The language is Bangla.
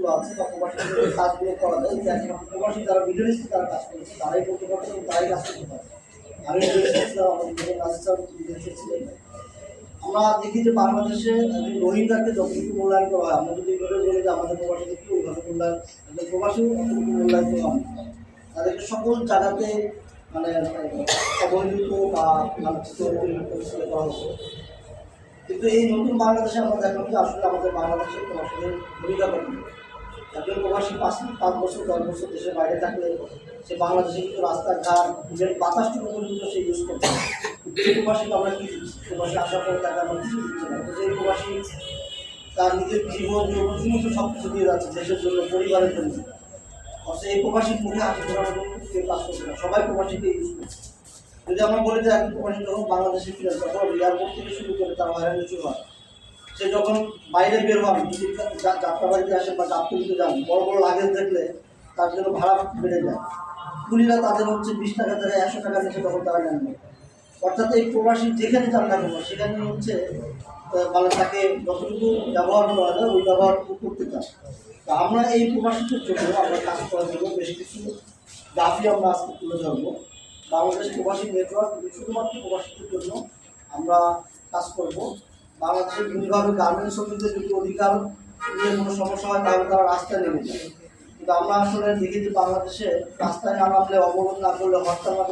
নেটওয়ার্কগুলো আছে, বা প্রবাসী যে কাজগুলো করা যায় যে একমাত্র প্রবাসী যারা মিডলিস্টে তারা কাজ করেছে, তারাই করতে পারছে এবং তারাই কাজ করতে পারে আমি আমাদের ছিলেন আমরা দেখি যে বাংলাদেশে রোহিঙ্গাকে যতটুকু মূল্যায়ন করা হয়, আমরা যদি এইভাবে বলি যে আমাদের প্রবাসীদেরকে ওইভাবে মূল্যায়ন অতটুকু মূল্যায়ন করা হয় তাদেরকে সকল জায়গাতে মানে অবহেলিত বা লাঞ্ছিত করা হতো কিন্তু এই নতুন বাংলাদেশে আমরা দেখলাম যে আসলে আমাদের বাংলাদেশের প্রবাসীদের ভূমিকা কঠিন একজন প্রবাসী পাঁচ পাঁচ বছর, দশ বছর দেশের বাইরে থাকলে সে বাংলাদেশে কিন্তু রাস্তাঘাট, নিজের বাতাসটুকু পর্যন্ত সে ইউজ করছে। এই প্রবাসীকে আমরা কি প্রবাসী আসার পরে তাকে আমরা কিছু দিচ্ছি না। কিন্তু এই প্রবাসী তার নিজের জীবন সমস্ত সব কিছু দিয়ে যাচ্ছে, দেশের জন্য, পরিবারের জন্য। অথচ এই প্রবাসী হাসি ফোটানোর জন্য কেউ কাজ করছে না। সবাই প্রবাসীকে ইউজ করছে। যদি আমরা বলি যে একজন প্রবাসী যখন বাংলাদেশে ফিরে তখন এয়ারপোর্ট থেকে শুরু করে তার হয়রানি শুরু হয় সে যখন বাইরে বের হন যাত্রা বাড়িতে আসেন বা যাত্রা দিতে যান, বড় বড় লাগেজ দেখলে তার জন্য ভাড়া বেড়ে যায়। কুলিরা তাদের হচ্ছে বিশ টাকা জায়গায় একশো টাকা নিচে তখন তারা না। অর্থাৎ এই প্রবাসী যেখানে যান না কেন সেখানে হচ্ছে মানে তাকে যতটুকু ব্যবহার করা যায়, ওই ব্যবহার করতে চান তা আমরা এই প্রবাসীদের জন্য আমরা কাজ করার জন্য বেশ কিছু দাবি আমরা আজকে তুলে ধরবো। বাংলাদেশ প্রবাসী নেটওয়ার্ক, শুধুমাত্র প্রবাসীদের জন্য আমরা কাজ করব। বাংলাদেশের বিভিন্নভাবে গার্মেন্ট শ্রমিকদের যদি অধিকার নিয়ে কোনো সমস্যা হয় তাহলে তারা রাস্তায় নেমে যায়। কিন্তু আমরা আসলে দেখি যে বাংলাদেশে রাস্তায় না নামলে, অবরোধ না করলে হরতাল না